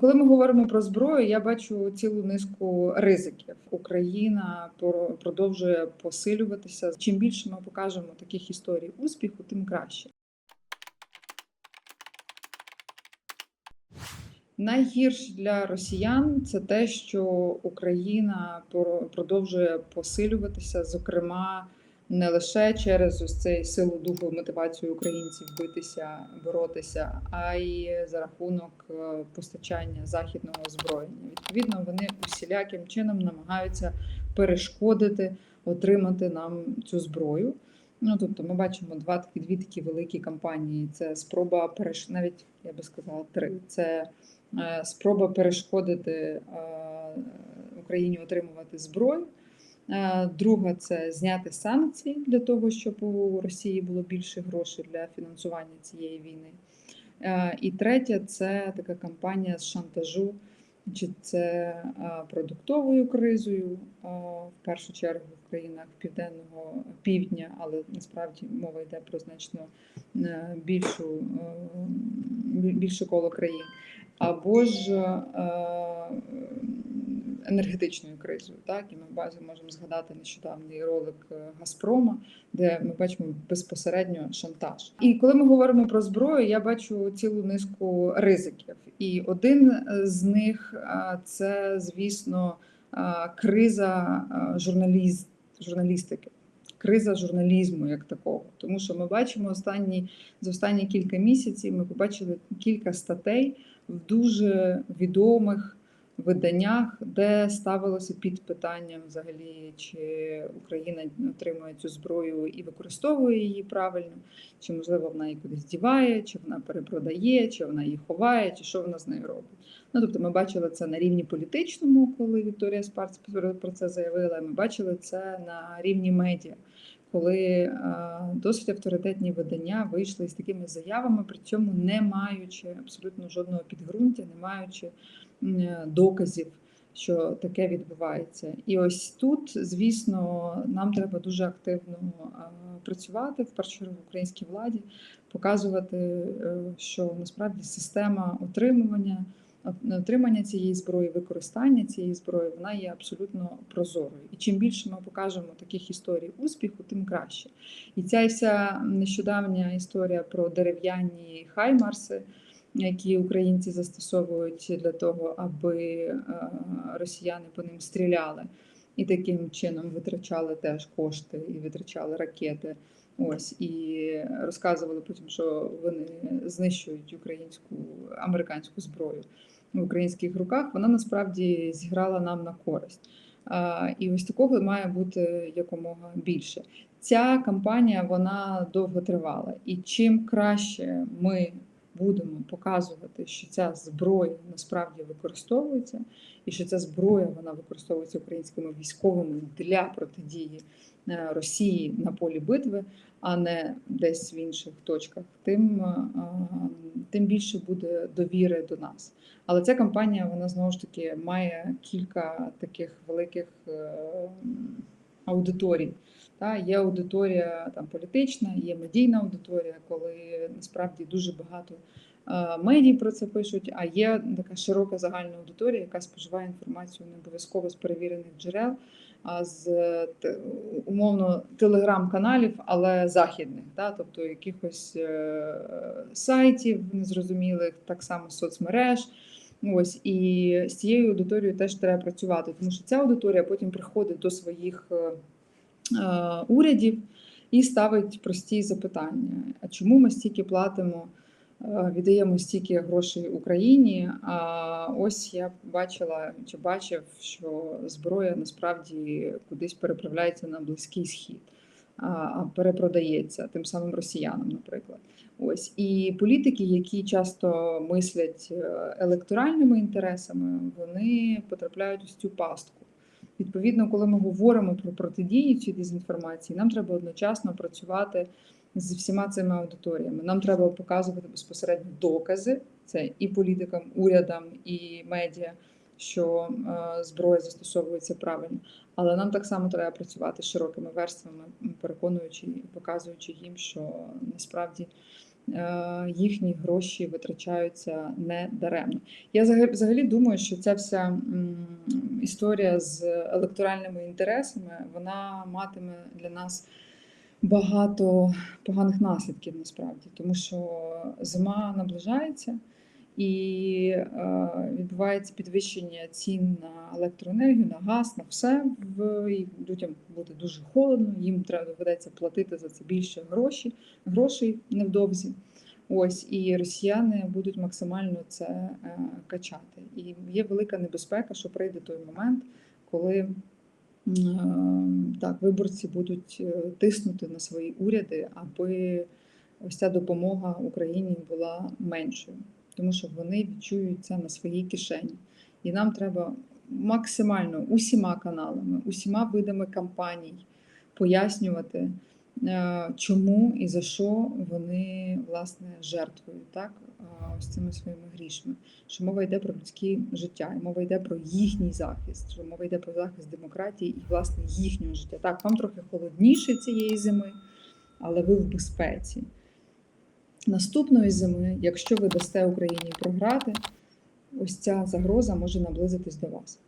Коли ми говоримо про зброю, я бачу цілу низку ризиків. Україна про- продовжує посилюватися. Чим більше ми покажемо таких історій успіху, тим краще. Найгірше для росіян це те, що Україна про- продовжує посилюватися, зокрема, не лише через ось цей силу духу мотивацію українців битися, боротися, а й за рахунок е, постачання західного озброєння. Відповідно, вони усіляким чином намагаються перешкодити отримати нам цю зброю. Ну тобто, ми бачимо два такі дві такі великі кампанії. Це спроба переш... навіть я би сказала три. Це е, спроба перешкодити е, Україні отримувати зброю. Е, Друга це зняти санкції для того, щоб у Росії було більше грошей для фінансування цієї війни. Е, І третя це така кампанія з шантажу, чи це е, продуктовою кризою, в першу чергу в країнах південного півдня, але насправді мова йде про значно більшу, більше коло країн, або ж енергетичною кризою. Так і ми базі можемо згадати нещодавній ролик е, Газпрома, де ми бачимо безпосередньо шантаж. І коли ми говоримо про зброю, я бачу цілу низку ризиків. І один з них е, це, звісно, е, криза е, журналіст, журналістики. Криза журналізму як такого, тому що ми бачимо останні за останні кілька місяців. Ми побачили кілька статей в дуже відомих виданнях, де ставилося під питанням взагалі, чи Україна отримує цю зброю і використовує її правильно, чи можливо вона її кудись діває, чи вона перепродає, чи вона її ховає, чи що вона з нею робить. Ну тобто, ми бачили це на рівні політичному, коли Вікторія Спарц про це заявила. Ми бачили це на рівні медіа. Коли досить авторитетні видання вийшли з такими заявами, при цьому не маючи абсолютно жодного підґрунтя, не маючи доказів, що таке відбувається. І ось тут, звісно, нам треба дуже активно е, працювати в першу чергу в українській владі, показувати, е, що насправді система отримування. Отримання цієї зброї, використання цієї зброї, вона є абсолютно прозорою. І чим більше ми покажемо таких історій успіху, тим краще. І ця вся нещодавня історія про дерев'яні хаймарси, які українці застосовують для того, аби е, росіяни по ним стріляли, і таким чином витрачали теж кошти і витрачали ракети. Ось і розказували потім, що вони знищують українську американську зброю в українських руках. Вона насправді зіграла нам на користь. І ось такого має бути якомога більше. Ця кампанія вона довго тривала, і чим краще ми будемо показувати, що ця зброя насправді використовується, і що ця зброя вона використовується українськими військовими для протидії е, Росії на полі битви, а не десь в інших точках, тим, е, тим більше буде довіри до нас. Але ця кампанія вона знову ж таки має кілька таких великих е, аудиторій. Та, Є аудиторія там політична, є медійна аудиторія, коли насправді дуже багато е, медій про це пишуть. А є така широка загальна аудиторія, яка споживає інформацію не обов'язково з перевірених джерел, а з умовно телеграм-каналів, але західних, та, тобто якихось е, сайтів незрозумілих, так само соцмереж. Ось і з цією аудиторією теж треба працювати, тому що ця аудиторія потім приходить до своїх е, урядів і ставить прості запитання: а чому ми стільки платимо, е, віддаємо стільки грошей Україні? А ось я бачила чи бачив, що зброя насправді кудись переправляється на близький схід. А перепродається тим самим росіянам, наприклад. Ось і політики, які часто мислять е, електоральними інтересами, вони потрапляють у цю пастку. Відповідно, коли ми говоримо про протидію цій дезінформації, нам треба одночасно працювати з всіма цими аудиторіями. Нам треба показувати безпосередньо докази, це і політикам, урядам, і медіа, що е, зброя застосовується правильно. Але нам так само треба працювати з широкими верствами, переконуючи і показуючи їм, що насправді їхні гроші витрачаються не даремно. Я взага- взагалі думаю, що ця вся історія з електоральними інтересами вона матиме для нас багато поганих наслідків насправді, тому що зима наближається. І е, відбувається підвищення цін на електроенергію, на газ, на все. І людям буде дуже холодно, їм треба доведеться платити за це більше гроші, грошей невдовзі. Ось і росіяни будуть максимально це е, качати. І є велика небезпека, що прийде той момент, коли е, так виборці будуть тиснути на свої уряди, аби ось ця допомога Україні була меншою тому що вони відчують це на своїй кишені. І нам треба максимально усіма каналами, усіма видами кампаній пояснювати, е, чому і за що вони власне жертвують так, е, ось цими своїми грішми. Що мова йде про людське життя, і мова йде про їхній захист, що мова йде про захист демократії і власне їхнього життя. Так, вам трохи холодніше цієї зими, але ви в безпеці. Наступної зими, якщо ви дасте Україні програти, ось ця загроза може наблизитись до вас.